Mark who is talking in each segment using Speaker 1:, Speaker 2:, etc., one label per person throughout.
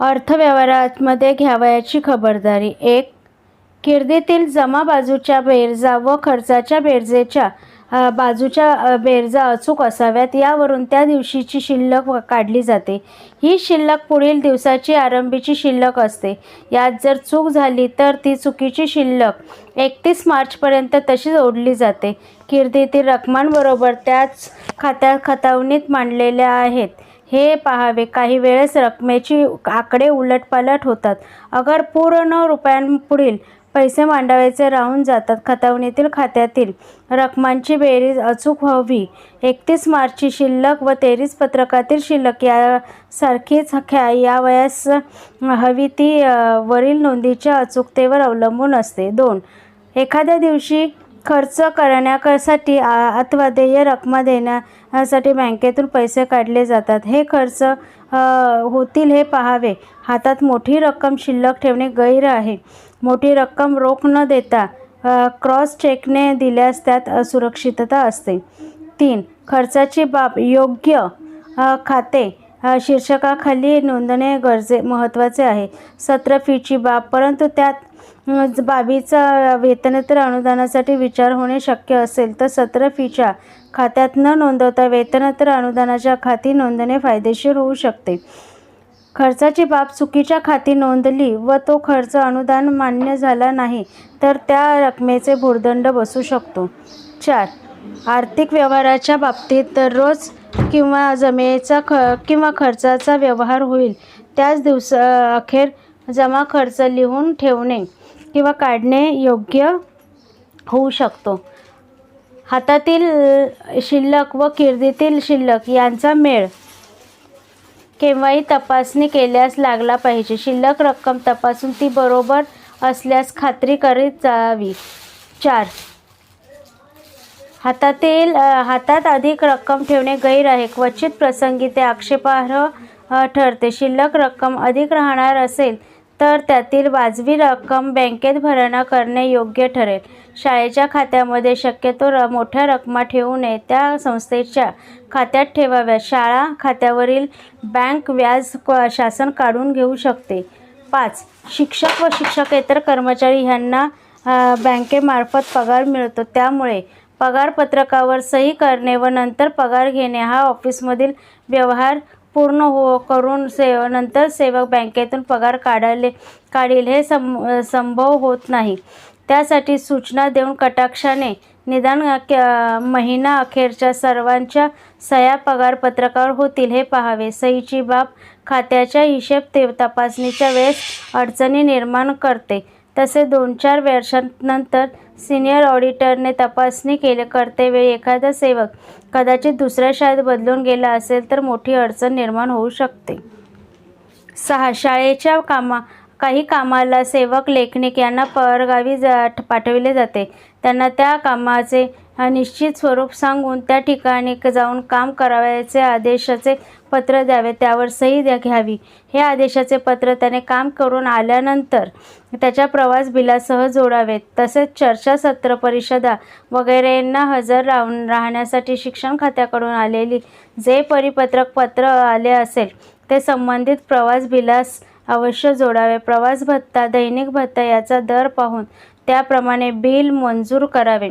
Speaker 1: अर्थव्यवहारामध्ये घ्यावयाची खबरदारी. एक किर्दीतील जमा बाजूच्या बेरजा व खर्चाच्या बेरजेच्या बाजूच्या बेरजा अचूक असाव्यात. यावरून त्या दिवशीची शिल्लक काढली जाते. ही शिल्लक पुढील दिवसाची आरंभीची शिल्लक असते. यात जर चूक झाली तर ती चुकीची शिल्लक. एकतीस मार्चपर्यंत तशीच ओढली जाते. किर्दीतील रकमांबरोबर त्याच खात्यात खतावणीत मांडलेल्या आहेत. हे पाहावे काही वेळेस रकमेची आकडे उलटपालट होतात. अगर पूर्ण रुपयांपुढील पैसे मांडावायचे राहून जातात. खतावणीतील खात्यातील रकमांची बेरीज अचूक व्हावी. एकतीस मार्चची शिल्लक व तेवीस पत्रकातील शिल्लक यासारखीच ख्या या वयास हवी ती वरील नोंदीच्या अचूकतेवर अवलंबून असते. दोन एखाद्या दिवशी खर्च करण्यासाठी आ- अथवा देय रकमा देण्यासाठी बँकेतून पैसे काढले जातात. हे खर्च होतील हे पाहावे. हातात मोठी रक्कम शिल्लक ठेवणे गैर आहे. मोठी रक्कम रोख न देता क्रॉस चेकने दिल्यास त्यात असुरक्षितता असते. तीन खर्चाची बाब योग्य खाते शीर्षकाखाली नोंदणे गरजे महत्त्वाचे आहे. सत्र फीची बाब परंतु त्यात बाबीचा वेतनेतर अनुदानासाठी विचार होणे शक्य असेल तर सत्र फीच्या खात्यात न नोंदवता वेतनेतर अनुदानाच्या खाती नोंदणे फायदेशीर होऊ शकते. खर्चाची बाब चुकीच्या खाती नोंदली व तो खर्च अनुदान मान्य झाला नाही तर त्या रकमेचे भूर्दंड बसू शकतो. चार. आर्थिक व्यवहाराच्या बाबतीत दररोज किंवा जमेचा ख किंवा खर्चाचा व्यवहार होईल. त्याच दिवस अखेर जमा खर्च लिहून ठेवणे किंवा काढणे योग्य होऊ शकतो. हातातील शिल्लक व किर्दीतील शिल्लक यांचा मेळ. केव्हाही तपासणी केल्यास लागला पाहिजे. शिल्लक रक्कम तपासून ती बरोबर असल्यास खात्री करीत जावी. चार. हातातील हातात अधिक रक्कम ठेवणे गैर आहे क्वचित प्रसंगी ते आक्षेपार्ह ठरते. शिल्लक रक्कम अधिक राहणार असेल तर त्यातील वाजवी रक्कम बँकेत भरणा करणे योग्य ठरेल. शाळेच्या खात्यामध्ये शक्यतो र मोठ्या रकमा ठेवू नये. त्या संस्थेच्या खात्यात ठेवाव्या. शाळा खात्यावरील बँक व्याज शासन काढून घेऊ शकते. पाच. शिक्षक व शिक्षकेतर कर्मचारी ह्यांना बँकेमार्फत पगार मिळतो. त्यामुळे पगारपत्रकावर सही करणे व नंतर पगार घेणे हा ऑफिसमधील व्यवहार पूर्ण हो करून से नंतर सेवक बँकेतून पगार काढले काढील हे सं संभव होत नाही. त्यासाठी सूचना देऊन कटाक्षाने निदान क- महिना अखेरच्या सर्वांच्या सह्या पगारपत्रकावर होतील हे पाहावे. सहीची बाब खात्याच्या हिशेब ते तपासणीच्या वेळेस अडचणी निर्माण करते. तसे दोन चार वर्षांनंतर सिनियर ऑडिटरने तपासणी केले. करतेवेळी एखादा सेवक कदाचित दुसऱ्या शाळेत बदलून गेला असेल तर मोठी अडचण निर्माण होऊ शकते. सहा शाळेच्या कामा काही कामाला सेवक लेखनिक यांना परगावी जा पाठविले जाते. त्यांना त्या कामाचे निश्चित स्वरूप सांगून त्या ठिकाणी जाऊन काम करावयाचे आदेशाचे पत्र द्यावे त्यावर सही द्या घ्यावी. हे आदेशाचे पत्र त्याने काम करून आल्यानंतर त्याच्या प्रवास बिलासह जोडावेत तसेच चर्चासत्र परिषदा वगैरेंना हजर राहून राहण्यासाठी शिक्षण खात्याकडून आलेली जे परिपत्रक पत्र आले असेल ते संबंधित प्रवास बिलास अवश्य जोडावे. प्रवास भत्ता दैनिक भत्ता याचा दर पाहून त्याप्रमाणे बिल मंजूर करावे.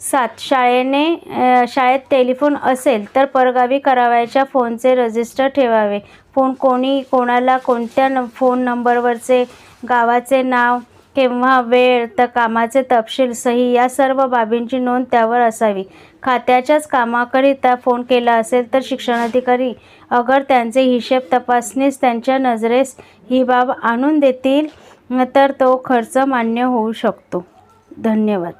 Speaker 1: सात शाळेने शाळेत टेलिफोन असेल तर परगावी करावयाच्या फोनचे रजिस्टर ठेवावे. फोन कोणी कोणाला कोणत्या न फोन नंबरवरचे गावाचे नाव केव्हा वेळ तर कामाचे तपशील सही या सर्व बाबींची नोंद त्यावर असावी. खात्याच्याच कामाकरिता फोन केला असेल तर शिक्षणाधिकारी अगर त्यांचे हिशेब तपासणीस त्यांच्या नजरेस ही बाब आणून देतील तर तो खर्च मान्य होऊ शकतो. धन्यवाद.